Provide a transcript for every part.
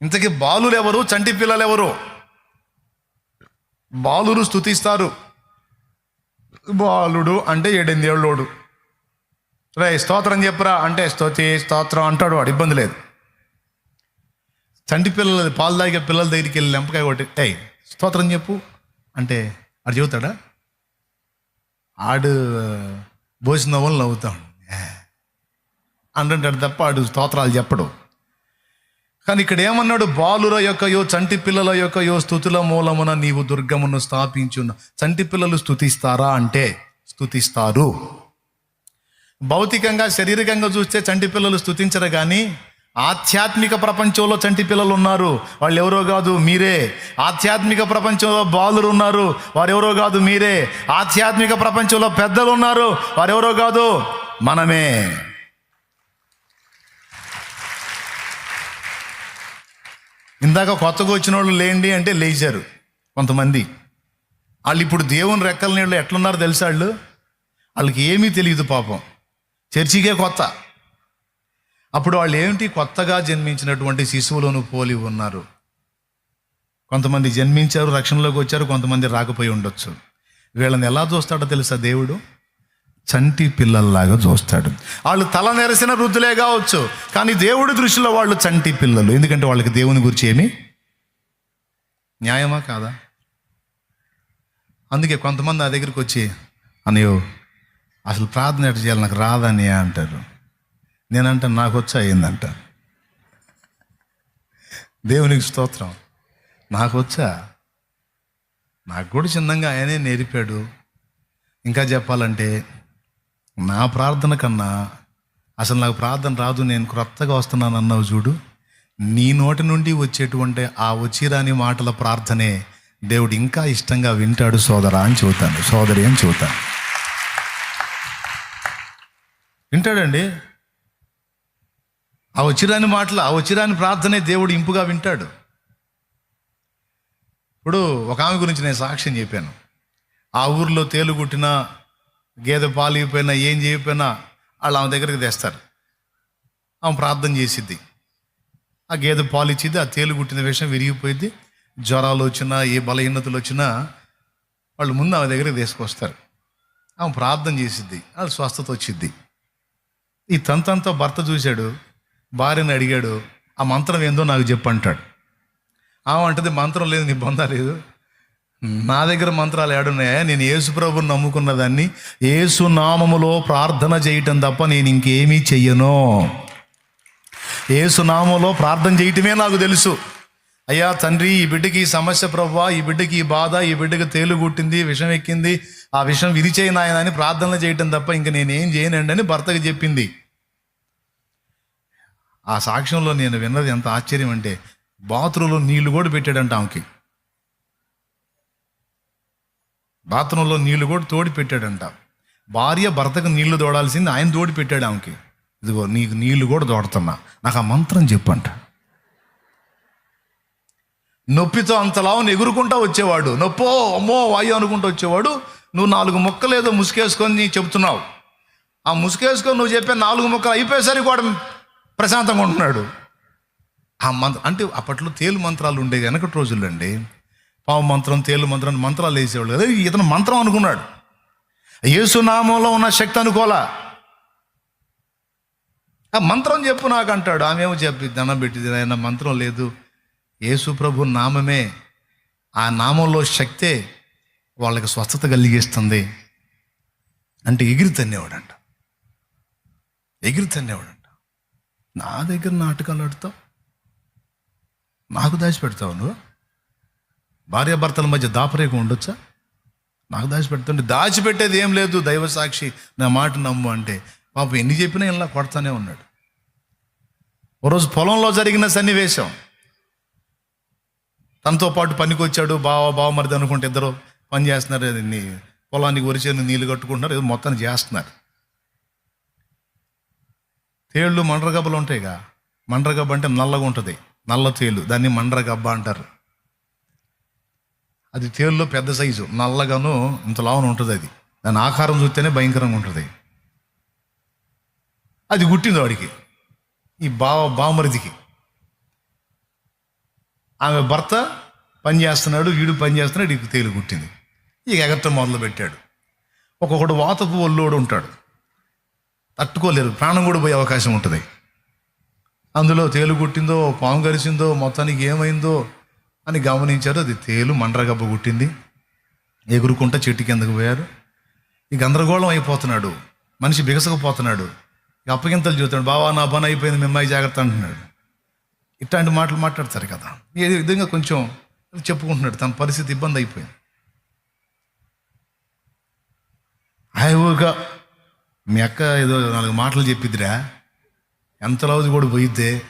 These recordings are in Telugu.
ఇంతకీ బాలులు ఎవరు చంటి పిల్లలు ఎవరు బాలురు స్థుతిస్తారు బాలుడు అంటే ఏడెనిమిదేళ్ళోడు రే స్తోత్రం చెప్పురా అంటే స్తోతి స్తోత్రం అంటాడు వాడు ఇబ్బంది లేదు. చంటి పిల్లలు పాలు తాగే పిల్లల దగ్గరికి వెళ్ళి లెంపకాయ కొట్టి టై స్తోత్రం చెప్పు అంటే ఆడు చెబుతాడా? ఆడు భోజన వాళ్ళు నవ్వుతాడు అంటుంటాడు తప్ప ఆడు స్తోత్రాలు చెప్పడు. కానీ ఇక్కడ ఏమన్నాడు? బాలుర యొక్కయో చంటి పిల్లల యొక్కయో స్థుతుల మూలమున నీవు దుర్గమును స్థాపించున్న చంటి పిల్లలు స్థుతిస్తారా అంటే స్థుతిస్తారు. భౌతికంగా శారీరకంగా చూస్తే చంటి పిల్లలు స్థుతించరు కానీ ఆధ్యాత్మిక ప్రపంచంలో చంటి పిల్లలు ఉన్నారు. వాళ్ళు ఎవరో కాదు మీరే. ఆధ్యాత్మిక ప్రపంచంలో బాలురు ఉన్నారు. వారు ఎవరో కాదు మీరే. ఆధ్యాత్మిక ప్రపంచంలో పెద్దలు ఉన్నారు. వారు ఎవరో కాదు మనమే. ఇందాక కొత్తగా వచ్చిన వాళ్ళు లేండి అంటే లేచారు కొంతమంది. వాళ్ళు ఇప్పుడు దేవుని రెక్కల నీళ్ళు ఎట్లున్నారో తెలుసా వాళ్ళు? వాళ్ళకి ఏమీ తెలియదు పాపం. చర్చికే కొత్త. అప్పుడు వాళ్ళు ఏమిటి కొత్తగా జన్మించినటువంటి శిశువులను పోలి ఉన్నారు? కొంతమంది జన్మించారు రక్షణలోకి వచ్చారు కొంతమంది రాకపోయి ఉండొచ్చు. వీళ్ళని ఎలా చూస్తాడో తెలుసా దేవుడు? చంటి పిల్లల్లాగా చూస్తాడు. వాళ్ళు తల నెరసిన వృద్ధులే కావచ్చు కానీ దేవుడి దృష్టిలో వాళ్ళు చంటి పిల్లలు. ఎందుకంటే వాళ్ళకి దేవుని గురించి ఏమి? న్యాయమా కాదా? అందుకే కొంతమంది నా దగ్గరికి వచ్చి అన్నయ్యో అసలు ప్రార్థన ఎట్లా చేయాలి? నాకు రాదని అంటారు. నేనంట నాకు వచ్చి అయిందంట దేవునికి స్తోత్రం. నాకు వచ్చా? నాకు కూడా చిన్నగా ఆయనే నేర్పాడు. ఇంకా చెప్పాలంటే నా ప్రార్థన కన్నా అసలు నాకు ప్రార్థన రాదు నేను క్రొత్తగా వస్తున్నాను అన్నావు చూడు. నీ నోటి నుండి వచ్చేటువంటి ఆ వచ్చిరాని మాటల ప్రార్థనే దేవుడు ఇంకా ఇష్టంగా వింటాడు సోదరా అని చెబుతాను. సోదరి అని చెబుతాను. వింటాడండి? ఆ వచ్చిరాని మాటలు ఆ వచ్చిరాని ప్రార్థనే దేవుడు ఇంపుగా వింటాడు. ఇప్పుడు ఒక ఆమె గురించి నేను సాక్ష్యం చెప్పాను. ఆ ఊర్లో తేలుగుట్టిన గేదె పాలు ఇవ్వకపోయినా ఏం చేయకపోయినా వాళ్ళు ఆమె దగ్గరికి తెస్తారు. ఆమె ప్రార్థన చేసిద్ది. ఆ గేదె పాలు ఆ తేలు కుట్టిన విషయం విరిగిపోయింది జ్వరాలు వచ్చినా ఏ బలహీనతలు వచ్చినా వాళ్ళు ముందు ఆమె దగ్గరికి తీసుకొస్తారు. ఆమె ప్రార్థన చేసిద్ది వాళ్ళు స్వస్థత వచ్చిద్ది. ఈ తంతంతో భర్త చూశాడు భార్యని అడిగాడు ఆ మంత్రం ఏందో నాకు చెప్పు అంటాడు ఆమె అంటది మంత్రం లేదు నీ లేదు. నా దగ్గర మంత్రాలు ఏడున్నాయా? నేను యేసు ప్రభుని నమ్ముకున్న దాన్ని యేసు నామములో ప్రార్థన చేయటం తప్ప నేను ఇంకేమీ చెయ్యను. యేసు నామములో ప్రార్థన చేయటమే నాకు తెలుసు. అయ్యా తండ్రి ఈ బిడ్డకి ఈ సమస్య ప్రభా ఈ బిడ్డకి ఈ బాధ ఈ బిడ్డకి తేలు కుట్టింది విషం ఎక్కింది ఆ విషం విధి నాయన అని ప్రార్థనలు చేయటం తప్ప ఇంక నేనేం చేయనండి అని భర్తకి చెప్పింది. ఆ సాక్ష్యంలో నేను విన్నది ఎంత ఆశ్చర్యం అంటే బాత్రూంలో నీళ్ళు కూడా పెట్టాడంట ఆమెకి. బాత్రూంలో నీళ్ళు కూడా తోడి పెట్టాడంట. భార్య భర్తకు నీళ్ళు తోడాల్సింది ఆయన తోడి పెట్టాడు ఆమెకి. ఇదిగో నీకు నీళ్ళు కూడా తోడుతున్నా. నాకు ఆ మంత్రం చెప్పంట. నొప్పితో అంతలావును ఎగురుకుంటా వచ్చేవాడు. నొప్పో అమ్మో వాయు అనుకుంటూ వచ్చేవాడు. నువ్వు నాలుగు ముక్కలు ఏదో ముసుకేసుకొని చెప్తున్నావు. ఆ ముసుకేసుకొని నువ్వు చెప్పే నాలుగు ముక్కలు అయిపోయేసరికి కూడా ప్రశాంతంగా ఉంటున్నాడు. ఆ మంత్ర అంటే అప్పట్లో తేలు మంత్రాలు ఉండేవి వెనకటి రోజుల్లో అండి పావు మంత్రం తేలు మంత్రం అని మంత్రాలు వేసేవాళ్ళు కదా. ఇతను మంత్రం అనుకున్నాడు. యేసునామంలో ఉన్న శక్తి అనుకోలా ఆ మంత్రం చెప్పు నాకు అంటాడు. ఆమెమో చెప్పి దండం పెట్టింది ఆయన మంత్రం లేదు. యేసు ప్రభు నామమే. ఆ నామంలో శక్తే వాళ్ళకి స్వస్థత కలిగిస్తుంది. అంటే ఎగిరి తన్నేవాడంట. ఎగిరి తన్నేవాడంట. నా దగ్గర నాటకాలు ఆడతావు? నాకు దాచిపెడతావు నువ్వు? భార్యాభర్తల మధ్య దాపరేకం ఉండొచ్చా? నాకు దాచిపెడుతుంటే దాచిపెట్టేది ఏం లేదు దైవ సాక్షి నా మాట నమ్ము అంటే. పాప ఎన్ని చెప్పినా ఇలా కొడతానే ఉన్నాడు. ఒకరోజు పొలంలో జరిగిన సన్నివేశం. తనతో పాటు పనికొచ్చాడు బావ బావ మరిది అనుకుంటే ఇద్దరు పని చేస్తున్నారు నీ పొలానికి వరిచేను నీళ్ళు కట్టుకుంటున్నారు ఏదో మొత్తాన్ని చేస్తున్నారు. తేళ్ళు మండ్రగబ్బలు ఉంటాయిగా. మండ్రగబ్బ అంటే నల్లగా ఉంటుంది నల్ల తేలు దాన్ని మండ్రగబ్బ అంటారు. అది తేలులో పెద్ద సైజు నల్లగాను ఇంత లావున ఉంటుంది అది. దాని ఆకారం చూస్తేనే భయంకరంగా ఉంటుంది అది. గుట్టింది వాడికి ఈ బావ బావమరిదికి ఆమె భర్త పని చేస్తున్నాడు వీడు పని చేస్తున్నాడు ఇక తేలు కుట్టింది ఇక ఎగరటం మొదలు పెట్టాడు. ఒక్కొక్కడు వాతపు ఒళ్ళోడు ఉంటాడు. తట్టుకోలేరు ప్రాణం కూడా పోయే అవకాశం ఉంటుంది. అందులో తేలు గుట్టిందో పాము గరిచిందో మొత్తానికి ఏమైందో అని గమనించారు. అది తేలు మండ్రగబ్బ కుట్టింది. ఎగురుకుంటా చెట్టు కిందకు పోయారు. ఈ గందరగోళం అయిపోతున్నాడు. మనిషి బిగసకపోతున్నాడు. ఇక అప్పగింతలు చూస్తాడు బావా నా పని అయిపోయింది మీ జాగ్రత్త అంటున్నాడు. ఇట్లాంటి మాటలు మాట్లాడతారు కదా. ఏ విధంగా కొంచెం చెప్పుకుంటున్నాడు. తన పరిస్థితి ఇబ్బంది అయిపోయింది. హాయిగా మీ అక్క ఏదో నాలుగు మాటలు చెప్పిద్దిరా. ఎంత రోజు కూడా పోయిద్దే.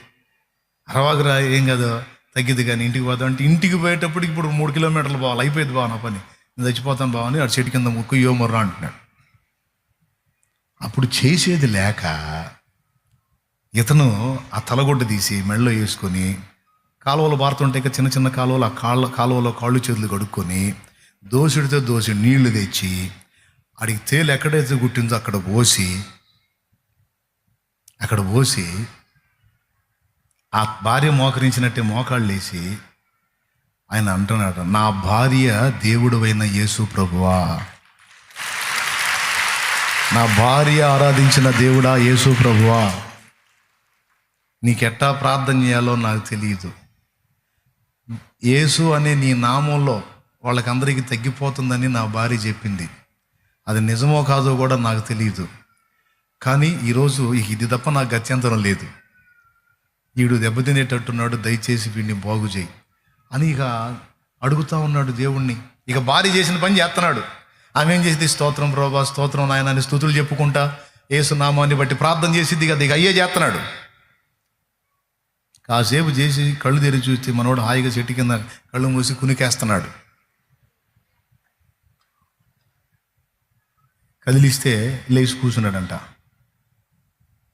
అరవాకురా ఏం కాదు. తగ్గింది కానీ ఇంటికి పోతాం అంటే ఇంటికి పోయేటప్పుడు ఇప్పుడు మూడు కిలోమీటర్లు పోవాలి అయిపోయింది బావ నా పని. నేను చచ్చిపోతాను బావ అని అటు చెట్టు కింద ముక్కు యోమర్రా అంటున్నాడు. అప్పుడు చేసేది లేక ఇతను ఆ తలగొడ్డ తీసి మెడలో వేసుకొని కాలువలు బారుతుంటే ఇక చిన్న చిన్న కాలువలు ఆ కాళ్ళ కాలువలో కాళ్ళు చేతులు కడుక్కొని దోసుడితో దోసి నీళ్ళు తెచ్చి అడిగి తేలు ఎక్కడైతే గుట్టిందో అక్కడ పోసి అక్కడ పోసి ఆ భార్య మోకరించినట్టే మోకాళ్ళు లేచి ఆయన అంటున్నాడు నా భార్య దేవుడువైన యేసు ప్రభువా. నా భార్య ఆరాధించిన దేవుడా యేసు ప్రభువా. నీకెట్టా ప్రార్థన చేయాలో నాకు తెలియదు. యేసు అనే నీ నామంలో వాళ్ళకందరికీ తగ్గిపోతుందని నా భార్య చెప్పింది. అది నిజమో కాదో కూడా నాకు తెలియదు. కానీ ఈరోజు ఇది తప్ప నాకు గత్యంతరం లేదు. వీడు దెబ్బతినేటట్టున్నాడు దయచేసి వీడిని బాగు చేయి. అని ఇక అడుగుతా ఉన్నాడు దేవుణ్ణి. ఇక భార్య చేసిన పని చేస్తున్నాడు ఆమె ఏం చేసింది? స్తోత్రం ప్రభా స్తోత్రం నాయన అని స్థుతులు చెప్పుకుంటా ఏసునామాన్ని బట్టి ప్రార్థన చేసింది కదా ఇక అయ్యే చేస్తున్నాడు కాసేపు చేసి కళ్ళు తెరిచి చూస్తే మనోడు హాయిగా చెట్టు కింద కళ్ళు మూసి కునికేస్తున్నాడు. కదిలిస్తే లేచి కూర్చున్నాడంట.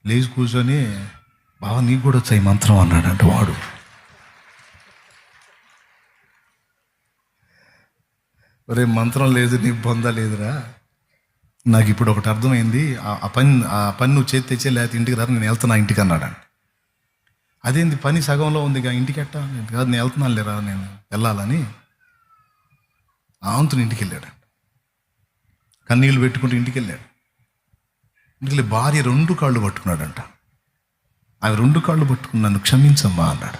లేచి కూర్చొని బావ నీకు కూడా వచ్చాయి మంత్రం అన్నాడంట వాడు. ఒరే మంత్రం లేదు నీ పొందలేదురా నాకు ఇప్పుడు ఒకటి అర్థమైంది. ఆ- పని ఆ పని నువ్వు చేతి తెచ్చే లేకపోతే ఇంటికి రా నేను వెళ్తున్నా ఇంటికి అన్నాడు అదేంది పని సగంలో ఉంది ఇక ఇంటికి ఎట్టా? నేను కాదు నేను వెళ్తున్నాను లేరా నేను వెళ్ళాలని. ఆంతుని ఇంటికి వెళ్ళాడు కన్నీళ్ళు పెట్టుకుంటూ ఇంటికి వెళ్ళాడు. ఇంటికి వెళ్ళి భార్య రెండు కాళ్ళు పట్టుకున్నాడంట. అవి రెండు కాళ్ళు పట్టుకుని నన్ను క్షమించమ్మా అన్నాడు.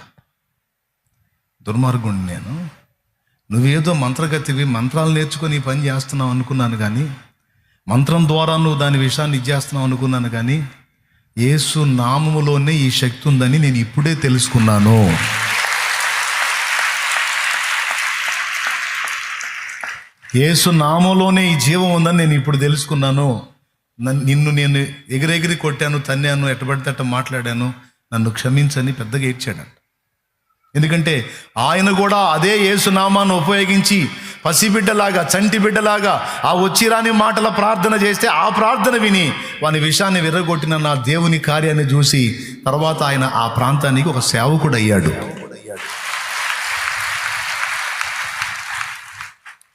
దుర్మార్గుడిని నేను. నువ్వేదో మంత్రగతివి మంత్రాలు నేర్చుకొని ఈ పని చేస్తున్నావు అనుకున్నాను కానీ మంత్రం ద్వారా నువ్వు దాని విషయాన్ని ఇచ్చేస్తున్నావు అనుకున్నాను కానీ యేసు నామములోనే ఈ శక్తి ఉందని నేను ఇప్పుడే తెలుసుకున్నాను. యేసు నామంలోనే ఈ జీవం ఉందని నేను ఇప్పుడు తెలుసుకున్నాను. నన్ను- నిన్ను నేను ఎగిరెగిరి కొట్టాను తన్నాను ఎట్టబడితే అట్ట మాట్లాడాను నన్ను క్షమించని పెద్దగా ఏడ్చాడంట. ఎందుకంటే ఆయన కూడా అదే యేసునామాన్ని ఉపయోగించి పసిబిడ్డలాగా చంటి బిడ్డలాగా ఆ వచ్చిరాని మాటల ప్రార్థన చేస్తే ఆ ప్రార్థన విని వాని విషయాన్ని విర్రగొట్టిన నా దేవుని కార్యాన్ని చూసి తర్వాత ఆయన ఆ ప్రాంతానికి ఒక సేవకుడు అయ్యాడు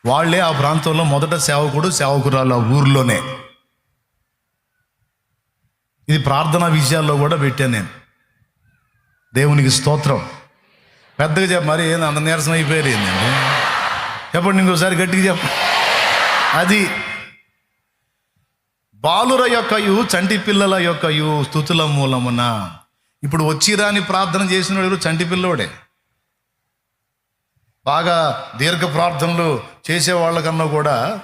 వాళ్ళే ఆ ప్రాంతంలో మొదట సేవకుడు సేవకురాలు ఆ ఊర్లోనే. ఇది ప్రార్థనా విషయాల్లో కూడా పెట్టాను నేను. దేవునికి స్తోత్రం. పెద్దగా చెప్ప మరి ఏంది అంత నీరసం అయిపోయారు ఏందండి చెప్పండి ఇంకోసారి గట్టిగా చెప్ప అది బాలుర యొక్కయు చంటి పిల్లల యొక్కయు స్థుతుల మూలమున. ఇప్పుడు వచ్చిరాని ప్రార్థన చేసిన వాడు చంటి పిల్లోడే. బాగా దీర్ఘ ప్రార్థనలు చేసే వాళ్ళకన్నా కూడా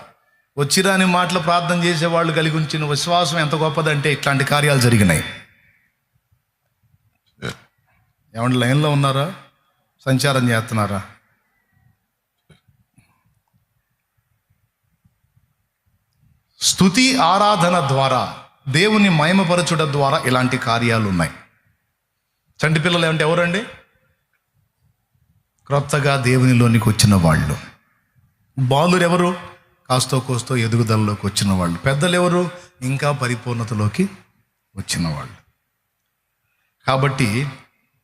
వచ్చిరాని మాటలు ప్రార్థన చేసే వాళ్ళు కలిగి ఉంచిన విశ్వాసం ఎంత గొప్పదంటే ఇట్లాంటి కార్యాలు జరిగినాయి. ఏమంటే లైన్లో ఉన్నారా? సంచారం చేస్తున్నారా? స్థుతి ఆరాధన ద్వారా దేవుని మహిమపరచుట ద్వారా ఇలాంటి కార్యాలు ఉన్నాయి. చంటి పిల్లలు ఏమంటే ఎవరండి? క్రొత్తగా దేవునిలోనికి వచ్చిన వాళ్ళు. బాలురెవరు? ఎవరు కాస్తో కోస్తో ఎదుగుదలలోకి వచ్చిన వాళ్ళు పెద్దలు ఎవరు ఇంకా పరిపూర్ణతలోకి వచ్చిన వాళ్ళు కాబట్టి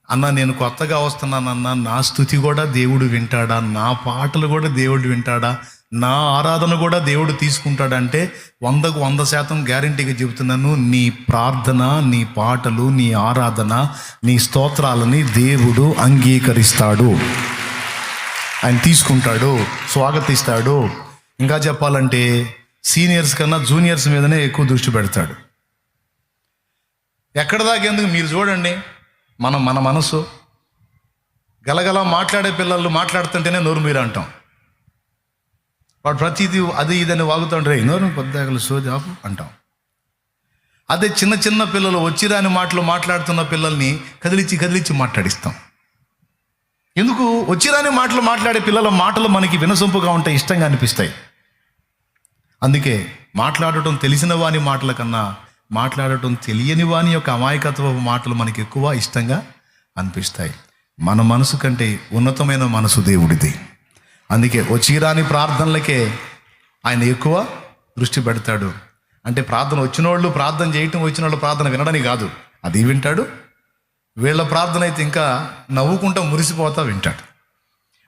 అన్న నేను కొత్తగా వస్తున్నానన్న నా స్థుతి కూడా దేవుడు వింటాడా? నా పాటలు కూడా దేవుడు వింటాడా? నా ఆరాధన కూడా దేవుడు తీసుకుంటాడంటే వందకు వంద శాతం గ్యారంటీగా చెబుతున్నాను నీ ప్రార్థన నీ పాటలు నీ ఆరాధన నీ స్తోత్రాలని దేవుడు అంగీకరిస్తాడు. ఆయన తీసుకుంటాడు స్వాగతిస్తాడు. ఇంకా చెప్పాలంటే సీనియర్స్ కన్నా జూనియర్స్ మీదనే ఎక్కువ దృష్టి పెడతాడు. ఎక్కడ దాకేందుకు మీరు చూడండి. మనం మన మనసు. గలగల మాట్లాడే పిల్లలు మాట్లాడుతుంటేనే నోరు మీరు అంటాం. వాడు ప్రతిదీ అది ఇదని వాగుతుంటే నోరు కొద్దిగా సోది ఆపు అంటాం. అదే చిన్న చిన్న పిల్లలు వచ్చిరాని మాటలు మాట్లాడుతున్న పిల్లల్ని కదిలిచ్చి కదిలిచ్చి మాట్లాడిస్తాం. ఎందుకు? వచ్చిరాని మాటలు మాట్లాడే పిల్లల మాటలు మనకి వినసొంపుగా ఉంటాయి ఇష్టంగా అనిపిస్తాయి. అందుకే మాట్లాడటం తెలిసిన వాని మాటల కన్నా మాట్లాడటం తెలియని వాని యొక్క అమాయకత్వ మాటలు మనకి ఎక్కువ ఇష్టంగా అనిపిస్తాయి. మన మనసు కంటే ఉన్నతమైన మనసు దేవుడిది. అందుకే వచ్చిరాని ప్రార్థనలకే ఆయన ఎక్కువ దృష్టి పెడతాడు. అంటే ప్రార్థన వచ్చిన వాళ్ళు ప్రార్థన చేయటం వచ్చిన వాళ్ళు ప్రార్థన వినడని కాదు. అది వింటాడు. వీళ్ళ ప్రార్థన అయితే ఇంకా నవ్వుకుంటా మురిసిపోతా వింటాడు.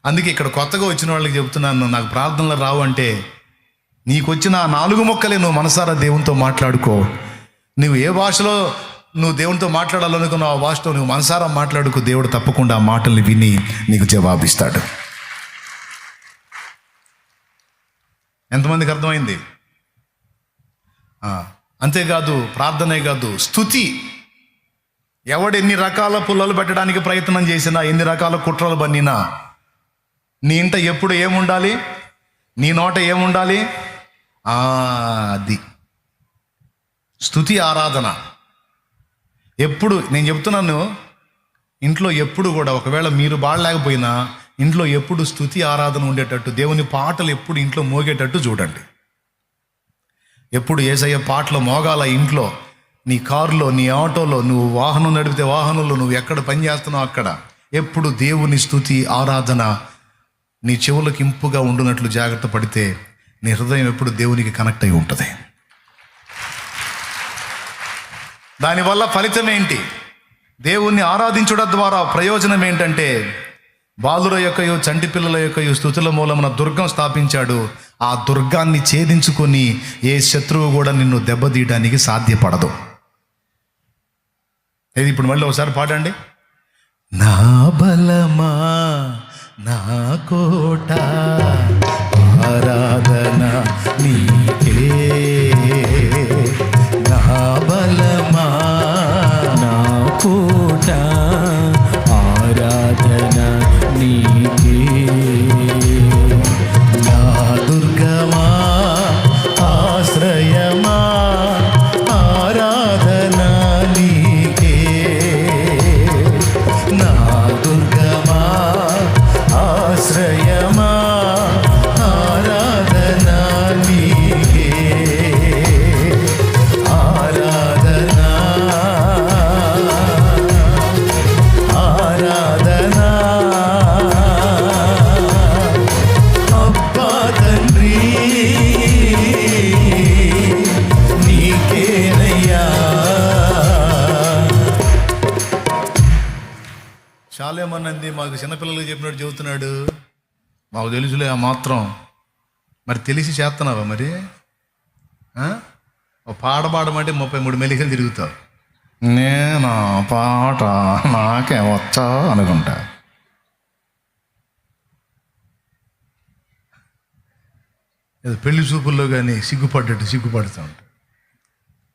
అందుకే ఇక్కడ కొత్తగా వచ్చిన వాళ్ళకి చెబుతున్నాను నాకు ప్రార్థనలు రావు అంటే నీకు వచ్చిన ఆ నాలుగు మొక్కలే నువ్వు మనసారా దేవునితో మాట్లాడుకో. నువ్వు ఏ భాషలో నువ్వు దేవునితో మాట్లాడాలనుకున్నావు ఆ భాషతో నువ్వు మనసారా మాట్లాడుకో. దేవుడు తప్పకుండా ఆ మాటల్ని విని నీకు జవాబిస్తాడు. ఎంతమందికి అర్థమైంది? అంతేకాదు ప్రార్థనే కాదు స్థుతి ఎవడు ఎన్ని రకాల పుల్లలు పెట్టడానికి ప్రయత్నం చేసినా ఎన్ని రకాల కుట్రలు బన్నినా నీ ఇంట ఎప్పుడు ఏముండాలి? నీ నోట ఏముండాలి? అది స్థుతి ఆరాధన. ఎప్పుడు నేను చెప్తున్నాను ఇంట్లో ఎప్పుడు కూడా ఒకవేళ మీరు బాడలేకపోయినా ఇంట్లో ఎప్పుడు స్థుతి ఆరాధన ఉండేటట్టు దేవుని పాటలు ఎప్పుడు ఇంట్లో మోగేటట్టు చూడండి. ఎప్పుడు ఏసయ్య పాటలు మోగాల ఇంట్లో నీ కారులో నీ ఆటోలో నువ్వు వాహనం నడిపితే వాహనంలో నువ్వు ఎక్కడ పని చేస్తున్నావు అక్కడ? ఎప్పుడు దేవుని స్థుతి ఆరాధన నీ చెవులకు ఇంపుగా ఉండునట్లు జాగ్రత్త పడితే నీ హృదయం ఎప్పుడు దేవునికి కనెక్ట్ అయి ఉంటుంది. దానివల్ల ఫలితం ఏంటి? దేవుణ్ణి ఆరాధించడం ద్వారా ప్రయోజనం ఏంటంటే బాలుర యొక్కయో చంటి పిల్లల యొక్కయో స్థుతుల మూలమున దుర్గం స్థాపించాడు. ఆ దుర్గాన్ని ఛేదించుకొని ఏ శత్రువు కూడా నిన్ను దెబ్బతీయడానికి సాధ్యపడదు. ఇది ఇప్పుడు మళ్ళీ ఒకసారి పాడండి నా బలమా నా కోట ఆరాధన నీకే. నా బలమా నాకు మాకు చెప్పినట్టు చెబుతున్నాడు? మాకు తెలుసులే ఆ మాత్రం. మరి తెలిసి చేస్తున్నావా మరి? ఆ? ఓ పాట పాడమంటే ముప్పై మూడు మెలికలు తిరుగుతావు. నేను పాట నాకే వచ్చా అనుకుంటా. ఏదో పెళ్ళి చూపుల్లో కానీ సిగ్గుపడ్డట్టు సిగ్గుపడుతూ ఉంటా.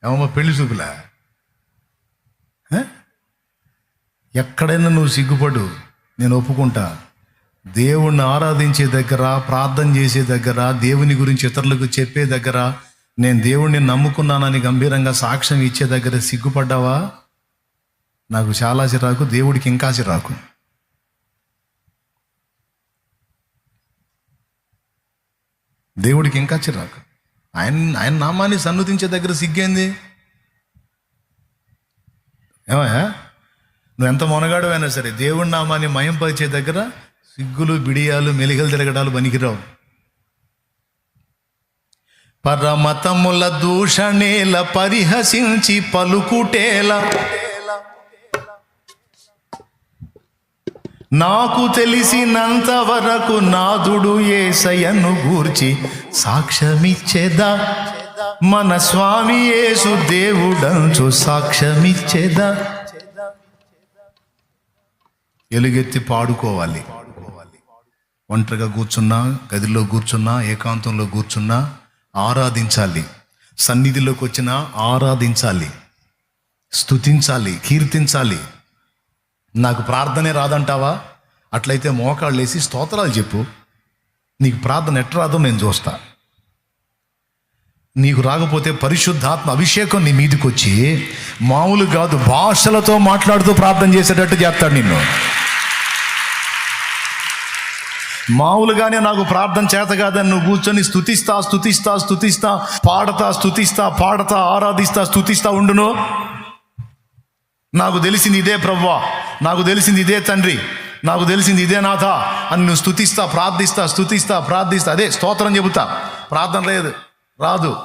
ఏమమ్మా పెళ్ళి చూపులా? ఎక్కడైనా నువ్వు సిగ్గుపడు. నేను ఒప్పుకుంటా. దేవుణ్ణి ఆరాధించే దగ్గర ప్రార్థన చేసే దగ్గర దేవుని గురించి ఇతరులకు చెప్పే దగ్గర నేను దేవుణ్ణి నమ్ముకున్నానని గంభీరంగా సాక్ష్యం ఇచ్చే దగ్గర సిగ్గుపడ్డావా? నాకు చాలా చిరాకు దేవుడికి ఇంకా చిరాకు. దేవుడికి ఇంకా చిరాకు. ఆయన ఆయన నామాన్ని సన్నుతించే దగ్గర సిగ్గేంది? ఏమయ్యా? నువ్వు ఎంత మొనగాడు అయినా సరే దేవుడి నామాన్ని మయంపరిచే దగ్గర సిగ్గులు బిడియాలు మెలికలు తిరగడాలు పనికిరావు. పరమతముల దూషణేల పరిహసించి పలుకుటేల. నాకు తెలిసినంత వరకు నాదుడు ఏసయ్యను గూర్చి సాక్ష్యమిచ్చేదా. మన స్వామి యేసు దేవుడంచు సాక్ష్యమిచ్చేదా. ఎలుగెత్తి పాడుకోవాలి. ఒంటరిగా కూర్చున్నా గదిలో కూర్చున్నా ఏకాంతంలో కూర్చున్నా ఆరాధించాలి. సన్నిధిలోకి వచ్చినా ఆరాధించాలి. స్తుతించాలి కీర్తించాలి. నాకు ప్రార్థనే రాదంటావా? అట్లయితే మోకాళ్ళు వేసి స్తోత్రాలు చెప్పు. నీకు ప్రార్థన ఎట్ట రాదో నేను చూస్తాను నీకు రాకపోతే పరిశుద్ధాత్మ అభిషేకం నీ మీదకి వచ్చి మామూలు కాదు భాషలతో మాట్లాడుతూ ప్రార్థన చేసేటట్టు చేస్తాడు నిన్ను. మామూలుగానే నాకు ప్రార్థన చేత కాదని నువ్వు కూర్చొని స్థుతిస్తా స్థుతిస్తా స్థుతిస్తా పాడతా స్థుతిస్తా పాడతా ఆరాధిస్తా స్థుతిస్తా ఉండును? నాకు తెలిసింది ఇదే ప్రవ్వా నాకు తెలిసింది ఇదే తండ్రి నాకు తెలిసింది ఇదే నాథ అని నువ్వు స్థుతిస్తా ప్రార్థిస్తా స్థుతిస్తా ప్రార్థిస్తా. అదే స్తోత్రం చెబుతా. ప్రార్థన లేదు. రాదు.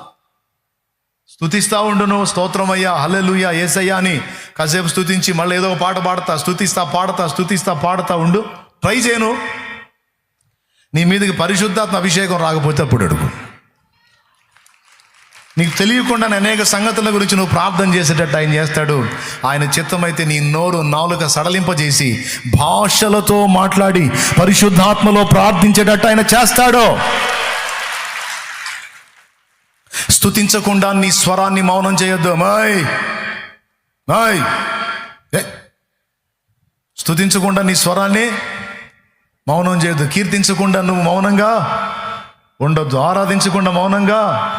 స్థుతిస్తా ఉండును స్తోత్రం అయ్యా హల్లెలూయా ఏసయ్యా అని కాసేపు స్థుతించి మళ్ళీ ఏదో ఒక పాట పాడతా స్థుతిస్తా పాడతా స్థుతిస్తా పాడతా ఉండు. ట్రై చేయను. నీ మీదకి పరిశుద్ధాత్మ అభిషేకం రాకపోతే అప్పుడు అడుగు. నీకు తెలియకుండా అనేక సంగతుల గురించి నువ్వు ప్రార్థన చేసేటట్టు ఆయన చేస్తాడు. ఆయన చిత్తమైతే నీ నోరు నాలుక సడలింపజేసి భాషలతో మాట్లాడి పరిశుద్ధాత్మలో ప్రార్థించేటట్టు ఆయన చేస్తాడు. స్తుతించకుండా నీ స్వరాన్ని మౌనం చేయొద్దు. My my. ఏ. స్తుతించకుండా నీ స్వరాన్ని మౌనం చేయొద్దు. కీర్తించకుండా నువ్వు మౌనంగా ఉండొద్దు. ఆరాధించకుండా మౌనంగా